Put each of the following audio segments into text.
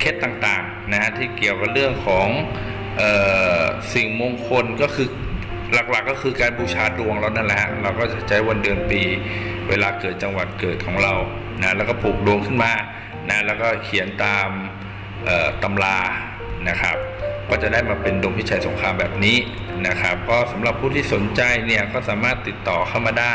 เคล็ดต่างๆนะฮะที่เกี่ยวกับเรื่องของออสิ่งมงคลก็คือหลักๆก็คือการบูชาดวงเรานั่นแหละเราก็จะใช้วันเดือนปี เวลาเกิดจังหวัดเกิดของเรานะแล้วก็ปลูกดวงขึ้นมานะแล้วก็เขียนตามตำรานะครับ ก็จะได้มาเป็นดวงพิชัยสงครามแบบนี้นะครับ ก็สำหรับผู้ที่สนใจเนี่ยก็สามารถติดต่อเข้ามาได้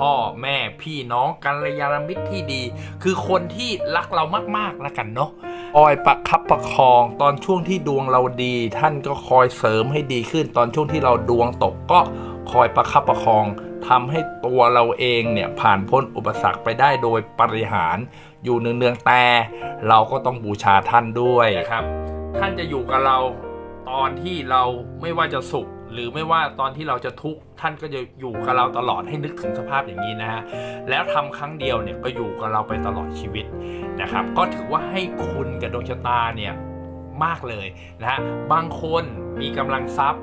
พ่อแม่พี่น้องกัลยาณมิตรที่ดี คือคนที่รักเรามากๆแล้วกันเนาะคอยประคับประคองตอนช่วงที่ดวงเราดี ท่านก็คอยเสริมให้ดีขึ้น ตอนช่วงที่เราดวงตกก็คอยประคับประคองทำให้ตัวเราเองเนี่ยผ่านพ้นอุปสรรคไปได้โดยปริหารอยู่เนืองๆแต่เราก็ต้องบูชาท่านด้วยนะครับ ท่านจะอยู่กับเรา ตอนที่เราไม่ว่าจะสุข หรือไม่ว่าตอนที่เราจะทุกข์ท่านก็จะอยู่กับเราตลอดให้นึกถึงสภาพอย่างนี้นะฮะแล้วทำครั้งเดียวเนี่ยก็อยู่กับเราไปตลอดชีวิตนะครับ ก็ถือว่าให้คุณกับดวงชะตาเนี่ยมากเลยนะฮะบางคนมีกำลังทรัพย์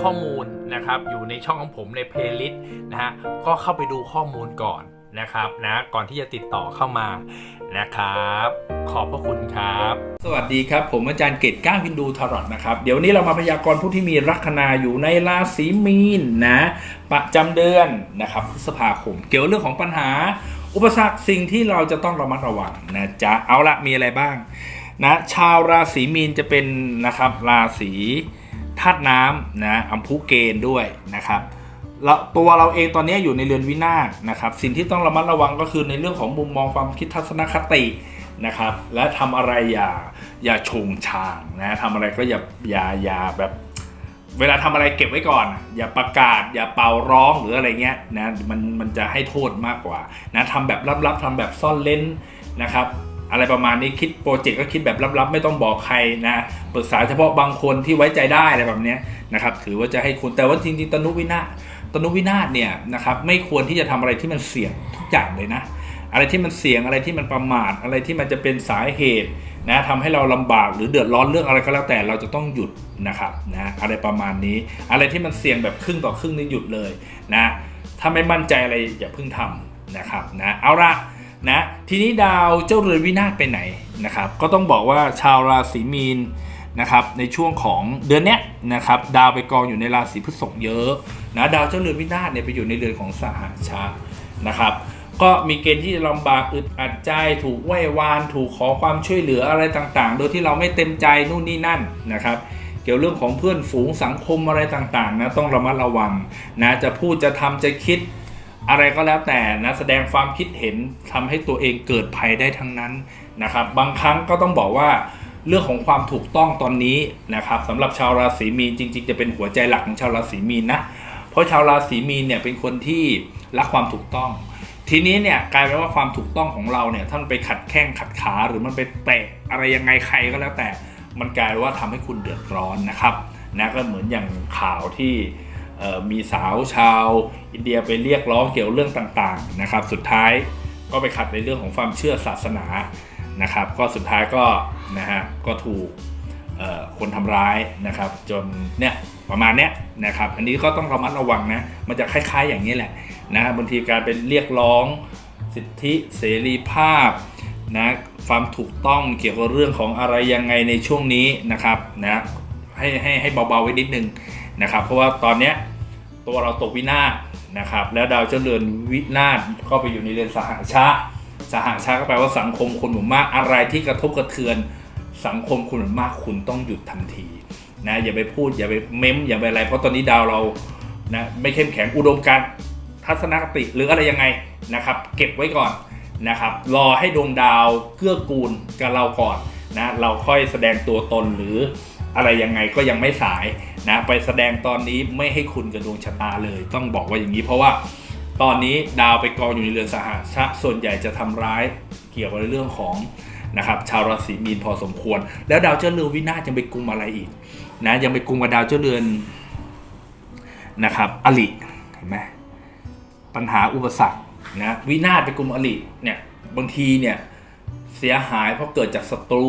ข้อมูลนะครับอยู่ในช่องของผมในเพลย์ลิสต์นะฮะก็เข้าไปดูข้อมูลก่อนนะครับนะก่อนที่จะติดต่อเข้ามานะครับ ขอบพระคุณครับ สวัสดีครับ ผมอาจารย์เกตก้าวินดูทารอตนะครับ เดี๋ยวนี้เรามาพยากรณ์ผู้ที่มีลัคนาอยู่ในราศีมีนนะประจำเดือนนะครับพฤษภาคมเกี่ยวเรื่องของปัญหา อุปสรรคสิ่งที่เราจะต้องระมัดระวังนะจ๊ะเอาละมีอะไรบ้างนะชาวราศีมีนจะเป็นนะครับราศี ธาตุน้ำนะอัมพุเกณฑ์ด้วยนะครับตัวเราเองตอนนี้อยู่ในเรือนวินาศนะครับสิ่งที่ต้องระมัดระวังก็คือในเรื่องของมุมมองความคิดทัศนคตินะครับและทำอะไรอย่าอย่าชงชางนะทำอะไรก็อย่าอย่าอย่าแบบ เวลาทำอะไรเก็บไว้ก่อน อย่าประกาศ อย่าเป่าร้องหรืออะไรเงี้ยนะมันมันจะให้โทษมากกว่านะทำแบบลับๆทำแบบซ่อนเล้นนะครับ อะไรประมาณนี้คิดโปรเจกต์ก็คิดแบบลับๆ ไม่ต้องบอกใครนะปรึกษาเฉพาะบางคนที่ไว้ใจได้อะไรแบบนี้นะครับถือว่าจะให้คุณแต่ว่าจริงๆตนุวินาตนุวินาศเนี่ยนะครับไม่ควรที่จะทำอะไรที่มันเสี่ยงทุกอย่างเลยนะ อะไรที่มันเสี่ยงอะไรที่มันประมาทอะไรที่มันจะเป็นสาเหตุนะทำให้เราลำบากหรือเดือดร้อนเรื่องอะไรก็แล้วแต่เราจะต้องหยุดนะครับนะอะไรประมาณนี้ อะไรที่มันเสี่ยงแบบครึ่งต่อครึ่งนี่หยุดเลยนะถ้าไม่มั่นใจอะไรอย่าเพิ่งทำนะครับนะเอาละ นะทีนี้ดาวเจ้าเรือนวินาศไปไหนนะครับ ก็ต้องบอกว่าชาวราศีมีนนะครับในช่วงของเดือนเนี้ยนะครับดาวไปกองอยู่ในราศีพฤษภเยอะนะดาวเจ้าเรือนวินาศเนี่ยไปอยู่ในเรือนของสหชานะครับก็มีเกณฑ์ที่จะลำบากอึดอัดใจ ถูกไหว้วาน ถูกขอความช่วยเหลืออะไรต่างๆ โดยที่เราไม่เต็มใจนู่นนี่นั่นนะครับ เกี่ยวเรื่องของเพื่อนฝูงสังคมอะไรต่างๆนะต้องระมัดระวังนะจะพูดจะทำจะคิด อะไรก็แล้วแต่นะแสดงความคิดเห็นทำให้ตัวเองเกิดภัยได้ทั้งนั้นนะครับ บางครั้งก็ต้องบอกว่าเรื่องของความถูกต้องตอนนี้นะครับสำหรับชาวราศีมีนจริง ๆ จะเป็นหัวใจหลักของชาวราศีมีนนะเพราะชาวราศีมีนเนี่ยเป็นคนที่รักความถูกต้อง ทีนี้เนี่ยกลายเป็นว่าความถูกต้องของเราเนี่ยท่านไปขัดแข้งขัดขาหรือมันไปเตะอะไรยังไงใครก็แล้วแต่มันกลายว่าทำให้คุณเดือดร้อนนะครับนะก็เหมือนอย่างข่าวที่ มีสาวชาวอินเดียไปเรียกร้องเกี่ยวเรื่องต่างๆนะครับ สุดท้ายก็ไปขัดในเรื่องของความเชื่อศาสนานะครับ ก็สุดท้ายก็นะฮะก็ถูกคนทำร้ายนะครับ จนเนี่ยประมาณเนี้ยนะครับ อันนี้ก็ต้องระมัดระวังนะมันจะคล้าย ๆ อย่างนี้แหละนะบางทีการเป็นเรียกร้องสิทธิเสรีภาพนะความถูกต้องเกี่ยวกับเรื่องของอะไรยังไงในช่วงนี้นะครับนะให้ให้ให้เบาๆไว้นิดนึงนะครับ เพราะว่าตอนเนี้ย ตัวเราตกวินาศนะครับ แล้วดาวเจริญวินาศก็ไปอยู่ในเรือนสหชาสหชาก็แปลว่าสังคมคนหมู่มากอะไรที่กระทบกระเทือน สังคมคุณหมู่มากคุณต้องหยุดทันทีนะอย่าไปพูดอย่าไปเม้มอย่าไปอะไร เพราะตอนนี้ดาวเรานะไม่เข้มแข็งอุดมการทัศนคติหรืออะไรยังไงนะครับ เก็บไว้ก่อนนะครับรอให้ดวงดาวเกื้อกูลกับเราก่อนนะเราค่อยแสดงตัวตนหรือ อะไรยังไงก็ยังไม่สายนะไปแสดงตอนนี้ไม่ให้คุณกับดวงชะตาเลย ต้องบอกว่าอย่างนี้เพราะว่าตอนนี้ดาวไปกองอยู่ในเรือนสหชะส่วนใหญ่จะทำร้ายเกี่ยวกับเรื่องของนะครับชาวราศีมีนพอสมควร แล้วดาวเจ้าเรือนวินาศยังไปกุมอะไรอีกนะยังไปกุมกับดาวเจ้าเรือนนะครับอลิเห็นไหมปัญหาอุปสรรคนะวินาศไปกุมอลิเนี่ยบางทีเนี่ยเสียหายเพราะเกิดจากศัตรู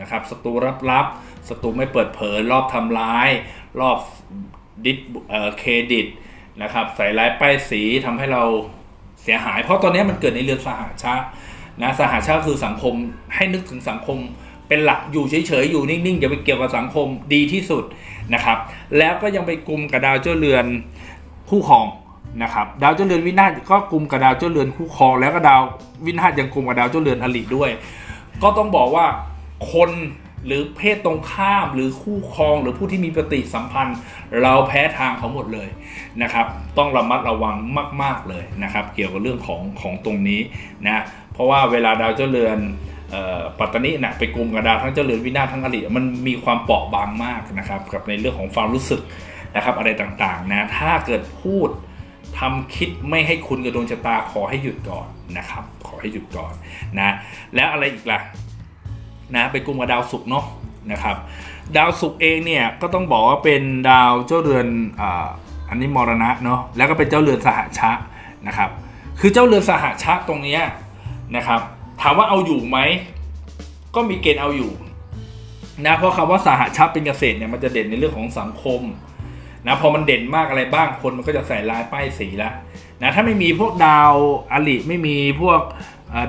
นะครับศัตรูลับๆศัตรูไม่เปิดเผยรอบทำร้าย รอบดิสเอ่อเครดิตนะครับใส่ร้ายป้ายสีทำให้เราเสียหาย เพราะตอนนี้มันเกิดในเรือนสหชาตินะสหชาติคือสังคมให้นึกถึงสังคมเป็นหลักอยู่เฉยๆ อยู่นิ่งๆอย่าไปเกี่ยวกับสังคมดีที่สุดนะครับ แล้วก็ยังไปกลุ่มกับดาวเจ้าเรือนคู่ครองนะครับ ดาวเจ้าเรือนวินาศก็กลุ่มกับดาวเจ้าเรือนคู่ครอง แล้วก็ดาววินาศยังกลุ่มกับดาวเจ้าเรือนอลิด้วย ก็ต้องบอกว่า คนหรือเพศตรงข้ามหรือคู่ครองหรือผู้ที่มีปฏิสัมพันธ์ เราแพ้ทางเขาหมดเลยนะครับ ต้องระมัดระวังมาก ๆเลยนะครับ เกี่ยวกับเรื่องของของตรงนี้นะเพราะว่าเวลาดาวเจ้าเรือนปัตตานีนะไปกลุ่มกับดาวทั้งเจ้าเรือนวินาศทั้งอริมันมีความเปราะบางมากนะครับ กับในเรื่องของความรู้สึกนะครับ อะไรต่างๆนะถ้าเกิดพูดทำคิดไม่ให้คุณกับดวงชะตาขอให้หยุดก่อนนะครับ ขอให้หยุดก่อนนะแล้วอะไรอีกล่ะ นะไปกลุ่มกับดาวศุกร์เนาะนะครับ ดาวศุกร์เองเนี่ยก็ต้องบอกว่าเป็นดาวเจ้าเรือนอ,อันนี้มรณะเนาะแล้วก็เป็นเจ้าเรือนสหชะนะครับ คือเจ้าเรือนสหชะตรงนี้นะครับ ถามว่าเอาอยู่ไหมก็มีเกณฑ์เอาอยู่นะเพราะคำว่าสหชะเป็นเกษตรเนี่ยมันจะเด่นในเรื่องของสังคมนะพอมันเด่นมากอะไรบ้างคนมันก็จะใส่ลายป้ายสีแล้วนะถ้าไม่มีพวกดาวอลิไม่มีพวก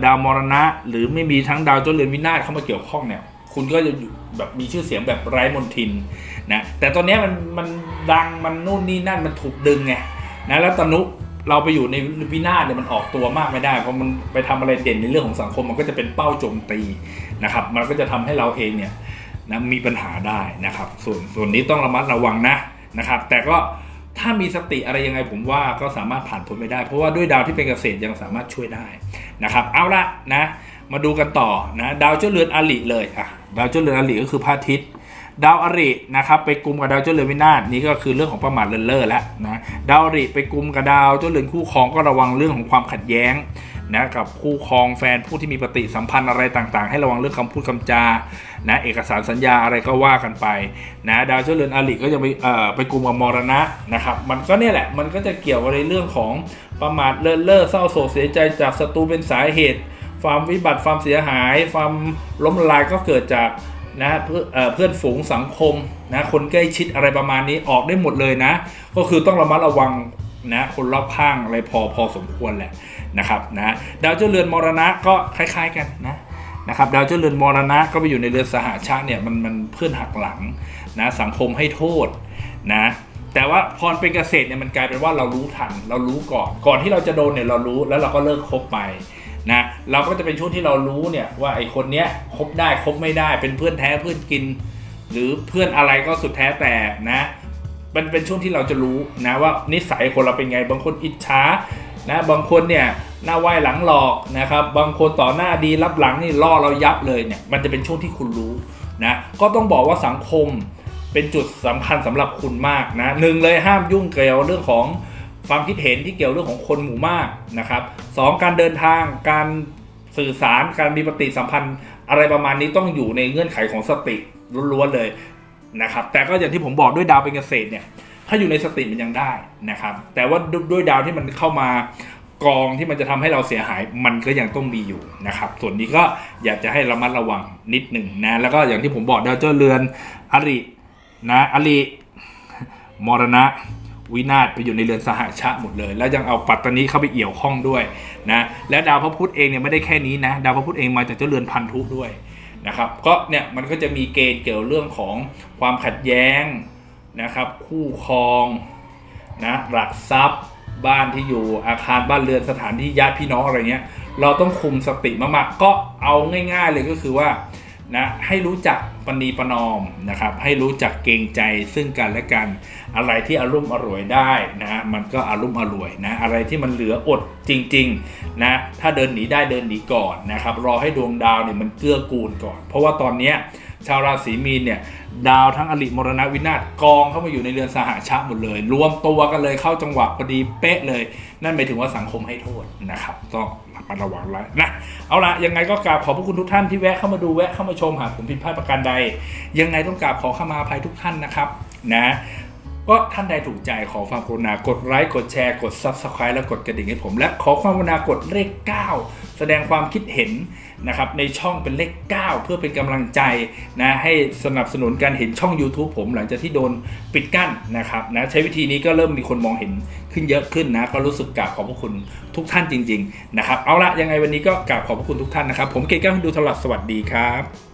ดาวมรณะ หรือไม่มีทั้งดาวเจ้าเรือนวินาศเข้ามาเกี่ยวข้องเนี่ยคุณก็จะแบบมีชื่อเสียงแบบไร้มนทินนะแต่ตอนนี้มันมันดังมันนู่นนี่นั่นมันถูกดึงไงนะแล้วตนุเราไปอยู่ในวินาศเนี่ยมันออกตัวมากไม่ได้ เพราะมันไปทำอะไรเด่นในเรื่องของสังคมมันก็จะเป็นเป้าโจมตีนะครับ มันก็จะทำให้เราเองเนี่ยนะมีปัญหาได้นะครับ ส่วนส่วนนี้ต้องระมัดระวังนะนะครับ แต่ก็ ถ้ามีสติอะไรยังไงผมว่าก็สามารถผ่านพ้นไปได้ เพราะว่าด้วยดาวที่เป็นเกษตรยังสามารถช่วยได้นะครับ เอาละนะ มาดูกันต่อนะ ดาวเจ้าเรือนอลิเลยอะดาวเจ้าเรือนอลิก็คือพระอาทิตย์ ดาวอรินะครับไปกลุ่มกับดาวเจ้าเรือนวินาศนี่ก็คือเรื่องของประมาทเลินเล่อแล้วนะดาวอริไปกลุ่มกับดาวเจ้าเรือนคู่ครองก็ระวังเรื่องของความขัดแย้งนะกับคู่ครองแฟนผู้ที่มีปฏิสัมพันธ์อะไรต่างๆ ให้ระวังเรื่องคำพูดคำจานะเอกสารสัญญาอะไรก็ว่ากันไปนะดาวเจ้าเรือนอริก็จะไปเอ่อไปกลุ่มกับมรณะนะครับมันก็เนี่ยแหละมันก็จะเกี่ยวกับในเรื่องของประมาทเลินเล่อเศร้าโศกเสียใจจากศัตรูเป็นสาเหตุความวิบัติความเสียหาย ความล้มละลายก็เกิดจาก นะเพื่อนเพื่อนฝูงสังคมนะคนใกล้ชิดอะไรประมาณนี้ออกได้หมดเลยนะ ก็คือต้องระมัดระวังนะคนรอบข้างอะไรพอพอสมควรแหละนะครับนะดาวเจ้าเรือนมรณะก็คล้าย ๆกันนะนะครับดาวเจ้าเรือนมรณะก็ไปอยู่ในเรือนสหชาติเนี่ยมันมันเพื่อนหักหลังนะสังคมให้โทษนะแต่ว่าพรเป็นเกษตรเนี่ยมันกลายเป็นว่าเรารู้ทัน เรารู้ก่อนก่อนที่เราจะโดนเนี่ยเรารู้แล้วเราก็เลิกคบไปนะ เราก็จะเป็นช่วงที่เรารู้เนี่ยว่าไอ้คนเนี้ยคบได้คบไม่ได้เป็นเพื่อนแท้เพื่อนกิน หรือเพื่อนอะไรก็สุดแท้แต่นะมันเป็นช่วงที่เราจะรู้นะว่านิสัยคนเราเป็นไงบางคนอิจฉานะบางคนเนี่ยหน้าไหว้หลังหลอกนะครับบางคนต่อหน้าดีรับหลังนี่ล่อเรายับเลยเนี่ยมันจะเป็นช่วงที่คุณรู้นะก็ต้องบอกว่าสังคมเป็นจุดสำคัญสำหรับคุณมากนะหนึ่งเลยห้ามยุ่งเกี่ยวเรื่องของความคิดเห็นที่เกี่ยวเรื่องของคนหมู่มากนะครับสองการเดินทางการ สื่อสารการมีปฏิสัมพันธ์ อะไรประมาณนี้ต้องอยู่ในเงื่อนไขของสติล้วนๆเลยนะครับ แต่ก็อย่างที่ผมบอกด้วยดาวเป็นเกษตรเนี่ย ถ้าอยู่ในสติมันยังได้นะครับ แต่ว่าด้วยดาวที่มันเข้ามากองที่มันจะทำให้เราเสียหายมันก็ยังต้องมีอยู่นะครับ ส่วนนี้ก็อยากจะให้ระมัดระวังนิดหนึ่งนะแล้วก็อย่างที่ผมบอกดาวเจ้าเรือนอรินะอริมรณะ วินาศไปอยู่ในเรือนสหชะหมดเลย แล้วยังเอาปัตตานีเข้าไปเอี่ยวข้องด้วยนะและดาวพระพุธเองเนี่ยไม่ได้แค่นี้นะดาวพระพุธเองมาจากเจ้าเรือนพันธุด้วยนะครับก็เนี่ยมันก็จะมีเกณฑ์เกี่ยวเรื่องของความขัดแย้งนะครับ คู่ครองนะหลักทรัพย์บ้านที่อยู่อาคารบ้านเรือนสถานที่ญาติพี่น้องอะไรเงี้ยเราต้องคุมสติมากๆก็เอาง่าย ๆ เลยก็คือว่า นะให้รู้จักปณีประนอมนะครับ ให้รู้จักเกรงใจซึ่งกันและกัน อะไรที่อารมณ์อร่วยได้นะมันก็อารมณ์อร่วยนะอะไรที่มันเหลืออดจริงๆนะถ้าเดินหนีได้เดินหนีก่อนนะครับรอให้ดวงดาวเนี่ยมันเกื้อกูลก่อน เพราะว่าตอนเนี้ย ชาวราศีมีนเนี่ยดาวทั้งอริมรณวินาศกองเข้ามาอยู่ในเรือนสหชะหมดเลย รวมตัวกันเลยเข้าจังหวะพอดีเป๊ะเลย นั่นหมายถึงว่าสังคมให้โทษนะครับต้องระมัดระวังแล้วนะเอาละยังไงก็กราบขอบพระคุณทุกท่านที่แวะเข้ามาดูแวะเข้ามาชมหากผมผิดพลาดประการใด ยังไงต้องกราบขอเข้ามาอภัยทุกท่านนะครับนะ ก็ท่านใดถูกใจขอความกรุณากดไลค์กดแชร์กด Subscribe และกดกระดิ่งให้ผม และขอความกรุณากดเลข 9 แสดงความคิดเห็นนะครับในช่องเป็นเลข 9 เพื่อเป็นกำลังใจนะให้สนับสนุนการเห็นช่อง YouTube ผม หลังจากที่โดนปิดกั้นนะครับนะใช้วิธีนี้ก็เริ่มมีคนมองเห็นขึ้นเยอะขึ้นนะก็รู้สึกกราบขอบพระคุณทุกท่านจริงๆนะครับเอาละยังไงวันนี้ก็กราบขอบพระคุณทุกท่านนะครับ ผมเกศแก้วให้ดูตลอดสวัสดีครับ